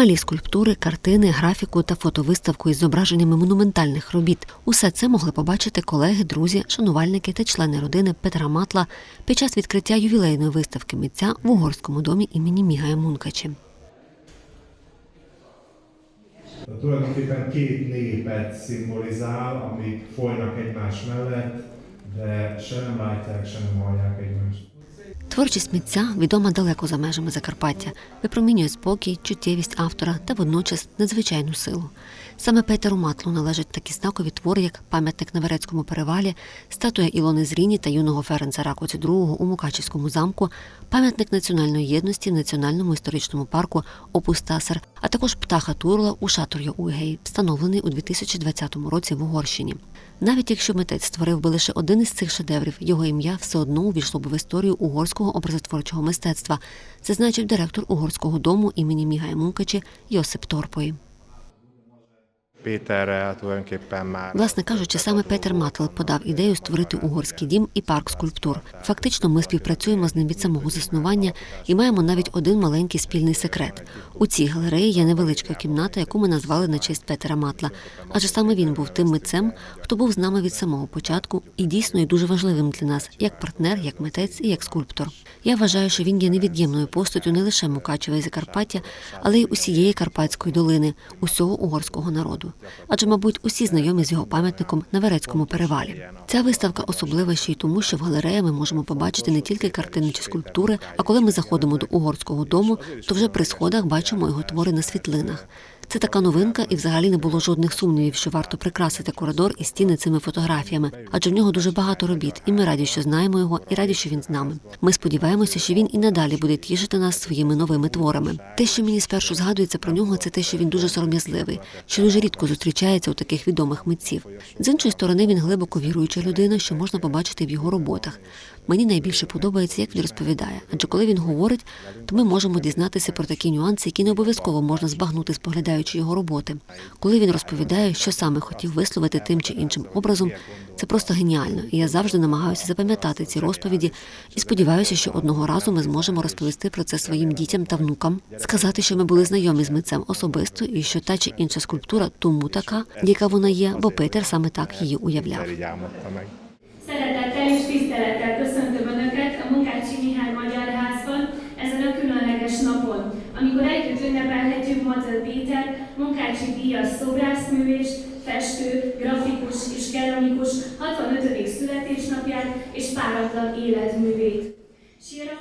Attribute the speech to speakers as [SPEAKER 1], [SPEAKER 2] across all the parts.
[SPEAKER 1] Малі скульптури, картини, графіку та фотовиставку із зображеннями монументальних робіт. Усе це могли побачити колеги, друзі, шанувальники та члени родини Петра Матла під час відкриття ювілейної виставки митця в угорському домі імені Мігая Мункачі.
[SPEAKER 2] Tulajdonképpen két népet szimbolizál, amik folynak egymás mellett, de se nem látják, se nem hallják egymást.
[SPEAKER 1] Творчість митця відома далеко за межами Закарпаття, випромінює спокій, чуттєвість автора та водночас надзвичайну силу. Саме Петеру Матлу належать такі знакові твори, як пам'ятник на Верецькому перевалі, статуя Ілони Зріні та юного Ференца Ракоці II у Мукачівському замку, пам'ятник національної єдності в національному історичному парку Опустасер, а також птаха Турла у Шатор'я Уйгей, встановлений у 2020 році в Угорщині. Навіть якщо митець створив би лише один із цих шедеврів, його ім'я все одно увійшло б в історію угорського образотворчого мистецтва, зазначив директор угорського дому імені Мігая Мункачі Йосип Торпої.
[SPEAKER 3] Péterrel
[SPEAKER 1] Власне кажучи, саме Петер Матл подав ідею створити угорський дім і парк скульптур. Фактично, ми співпрацюємо з ним від самого заснування і маємо навіть один маленький спільний секрет. У цій галереї є невеличка кімната, яку ми назвали на честь Петера Матла. Адже саме він був тим митцем, хто був з нами від самого початку і дійсно є дуже важливим для нас як партнер, як митець і як скульптор. Я вважаю, що він є невід'ємною постаттю не лише Мукачева і Закарпаття, але й усієї Карпатської долини, усього угорського народу. Адже, мабуть, усі знайомі з його пам'ятником на Верецькому перевалі. Ця виставка особлива ще й тому, що в галереї ми можемо побачити не тільки картини чи скульптури, а коли ми заходимо до угорського дому, то вже при сходах бачимо його твори на світлинах. Це така новинка, і взагалі не було жодних сумнівів, що варто прикрасити коридор і стіни цими фотографіями, адже в нього дуже багато робіт, і ми раді, що знаємо його, і раді, що він з нами. Ми сподіваємося, що він і надалі буде тішити нас своїми новими творами. Те, що мені спершу згадується про нього, це те, що він дуже сором'язливий, що дуже рідко зустрічається у таких відомих митців. З іншої сторони, він глибоко віруюча людина, що можна побачити в його роботах. Мені найбільше подобається, як він розповідає, адже коли він говорить, то ми можемо дізнатися про такі нюанси, які не обов'язково можна збагнути, споглядаючи його роботи. Коли він розповідає, що саме хотів висловити тим чи іншим образом, це просто геніально. І я завжди намагаюся запам'ятати ці розповіді і сподіваюся, що одного разу ми зможемо розповісти про це своїм дітям та внукам, сказати, що ми були знайомі з митцем особисто, і що та чи інша скульптура тому така, яка вона є, бо Петер саме так її уявляв.
[SPEAKER 4] Amikor együtt ünnepelhetjük Matl Péter, Munkácsi díjas szobrászművés, festő, grafikus és keramikus 65. születésnapját és páratlan életművét. Sira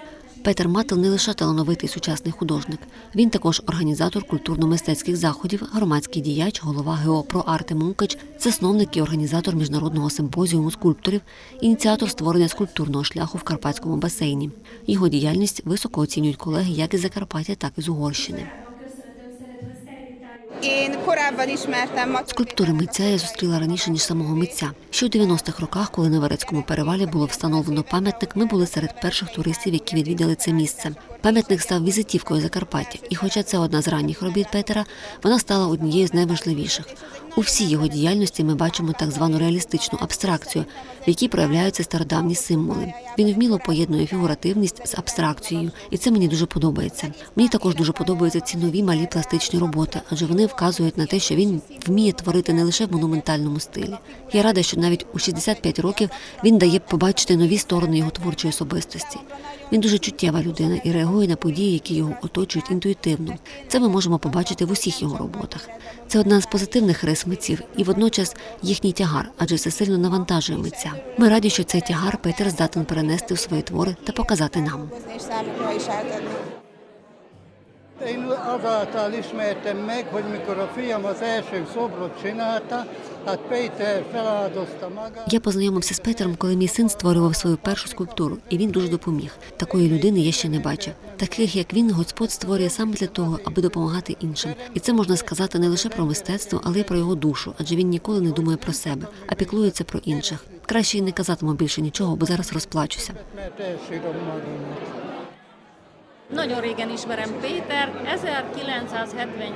[SPEAKER 1] Петер Матл не лише талановитий сучасний художник, він також організатор культурно-мистецьких заходів, громадський діяч, голова ГО «Про Арте Мункач, засновник і організатор міжнародного симпозіуму скульпторів, ініціатор створення скульптурного шляху в Карпатському басейні. Його діяльність високо оцінюють колеги як із Закарпаття, так і з Угорщини. Скульптури митця я зустріла раніше ніж самого митця. Ще у 90-х роках, коли на Верецькому перевалі було встановлено пам'ятник, ми були серед перших туристів, які відвідали це місце. Пам'ятник став візитівкою Закарпаття, і хоча це одна з ранніх робіт Петера, вона стала однією з найважливіших. У всій його діяльності ми бачимо так звану реалістичну абстракцію, в якій проявляються стародавні символи. Він вміло поєднує фігуративність з абстракцією, і це мені дуже подобається. Мені також дуже подобаються ці нові малі пластичні роботи, адже вони вказують на те, що він вміє творити не лише в монументальному стилі. Я рада, що навіть у 65 років він дає побачити нові сторони його творчої особистості. Він дуже чуттєва людина і реагує на події, які його оточують інтуїтивно. Це ми можемо побачити в усіх його роботах. Це одна з позитивних рис митців і водночас їхній тягар, адже це сильно навантажує митця. Ми раді, що цей тягар Петер здатен перенести в свої твори та показати нам.
[SPEAKER 5] Én azáltal ismertem meg, hogy mikor a fiam az első szobrot csinálta, hát Péter feláldozta magát.
[SPEAKER 1] Я познайомився з Петером, коли мій син створював свою першу скульптуру, і він дуже допоміг. Такої людини я ще не бачив. Таких як він, Господь створює саме для того, аби допомагати іншим. І це можна сказати не лише про мистецтво, але й про його душу, адже він ніколи не думає про себе, а піклується про інших. Краще й не казатиму більше нічого, бо зараз розплачуся.
[SPEAKER 6] Nagyon régen ismerem Pétert, 1978-ban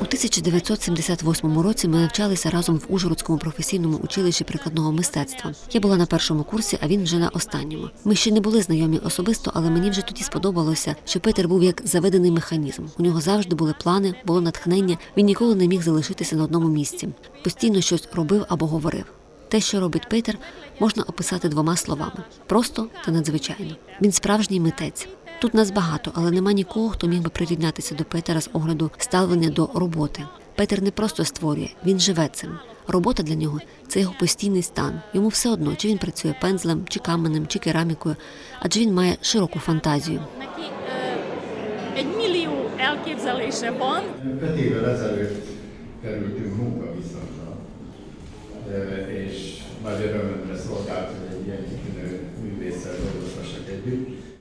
[SPEAKER 1] У 1978 році ми навчалися разом в Ужгородському професійному училищі прикладного мистецтва. Я була на першому курсі, а він вже на останньому. Ми ще не були знайомі особисто, але мені вже тоді сподобалося, що Петер був як заведений механізм. У нього завжди були плани, було натхнення. Він ніколи не міг залишитися на одному місці. Постійно щось робив або говорив. Те, що робить Петер, можна описати двома словами: просто та надзвичайно. Він справжній митець. Тут нас багато, але нема нікого, хто міг би прирівнятися до Петера з огляду ставлення до роботи. Петер не просто створює, він живе цим. Робота для нього це його постійний стан. Йому все одно, чи він працює пензлем, чи каменем, чи керамікою, адже він має широку фантазію.
[SPEAKER 6] millió elképzelése van,
[SPEAKER 7] Öt évvel ezelőtt kerültünk munkaviszonyra, és nagy örömömre szolgált, hogy egy ilyen kitűnő művésszel dolgozhassak együtt.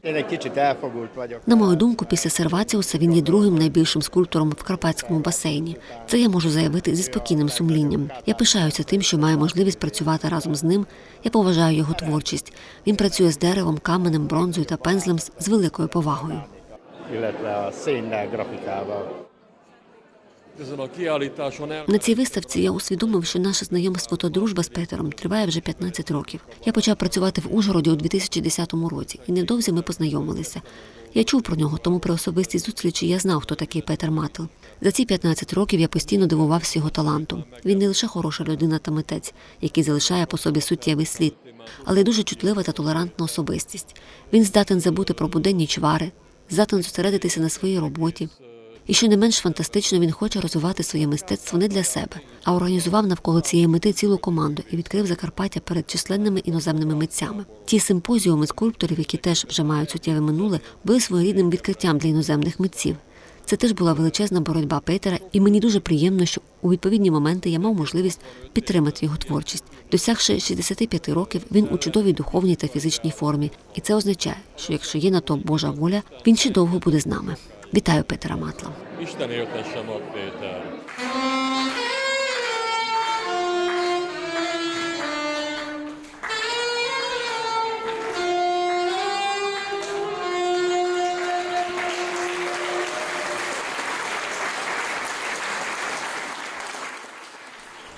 [SPEAKER 3] Én egy kicsit elfogult vagyok.
[SPEAKER 1] На мою думку, після Серваціуса він є другим найбільшим скульптором в Карпатському басейні. Це я можу заявити зі спокійним сумлінням. Я пишаюся тим, що маю можливість працювати разом з ним. Я поважаю його творчість. Він працює з деревом, каменем, бронзою та пензлем з великою повагою.
[SPEAKER 3] Ілетла сильна szénnel,
[SPEAKER 1] На цій виставці я усвідомив, що наше знайомство та дружба з Петером триває вже 15 років. Я почав працювати в Ужгороді у 2010 році, і невдовзі ми познайомилися. Я чув про нього, тому при особистій зустрічі я знав, хто такий Петер Матл. За ці 15 років я постійно дивувався його талантом. Він не лише хороша людина та митець, який залишає по собі суттєвий слід, але й дуже чутлива та толерантна особистість. Він здатен забути про буденні чвари, здатен зосередитися на своїй роботі. І що не менш фантастично, він хоче розвивати своє мистецтво не для себе, а організував навколо цієї мети цілу команду і відкрив Закарпаття перед численними іноземними митцями. Ті симпозіуми скульпторів, які теж вже мають суттєве минуле, були своєрідним відкриттям для іноземних митців. Це теж була величезна боротьба Петера, і мені дуже приємно, що у відповідні моменти я мав можливість підтримати його творчість. Досягши 65 років, він у чудовій духовній та фізичній формі, і це означає, що якщо є на то Божа воля, він ще довго буде з нами. Вітаю Петера Матла.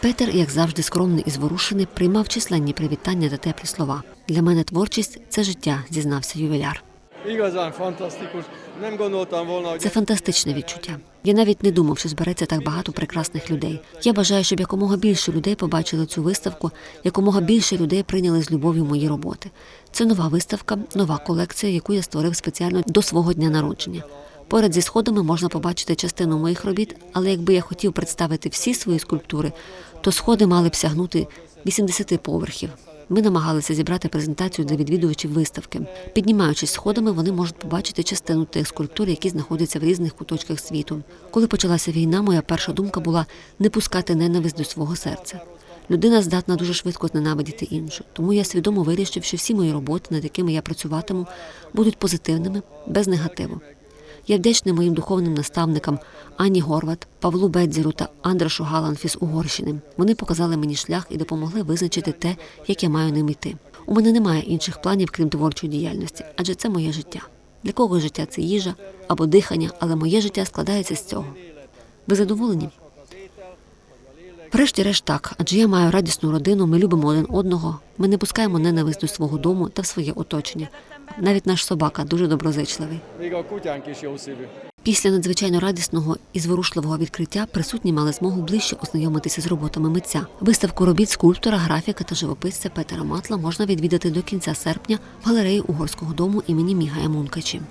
[SPEAKER 1] Петер, як завжди, скромний і зворушений, приймав численні привітання та теплі слова. Для мене творчість це життя, зізнався ювіляр. Це фантастичне відчуття. Я навіть не думав, що збереться так багато прекрасних людей. Я бажаю, щоб якомога більше людей побачили цю виставку, якомога більше людей прийняли з любов'ю мої роботи. Це нова виставка, нова колекція, яку я створив спеціально до свого дня народження. Поряд зі сходами можна побачити частину моїх робіт, але якби я хотів представити всі свої скульптури, то сходи мали б сягнути 80 поверхів. Ми намагалися зібрати презентацію для відвідувачів виставки. Піднімаючись сходами, вони можуть побачити частину тих скульптур, які знаходяться в різних куточках світу. Коли почалася війна, моя перша думка була не пускати ненависть до свого серця. Людина здатна дуже швидко зненавидіти іншу, тому я свідомо вирішив, що всі мої роботи, над якими я працюватиму, будуть позитивними, без негативу. Я вдячний моїм духовним наставникам Ані Горват, Павлу Бедзіру та Андрашу Галанфі з Угорщини. Вони показали мені шлях і допомогли визначити те, як я маю ним йти. У мене немає інших планів, крім творчої діяльності, адже це моє життя. Для когось життя це їжа або дихання, але моє життя складається з цього. Ви задоволені? Врешті-решт так, адже я маю радісну родину, ми любимо один одного, ми не пускаємо ненависть до свого дому та в своє оточення. Навіть наш собака дуже доброзичливий. Після надзвичайно радісного і зворушливого відкриття присутні мали змогу ближче ознайомитися з роботами митця. Виставку робіт скульптора, графіка та живописця Петера Матла можна відвідати до кінця серпня в галереї Угорського дому імені Мігая Мункачі.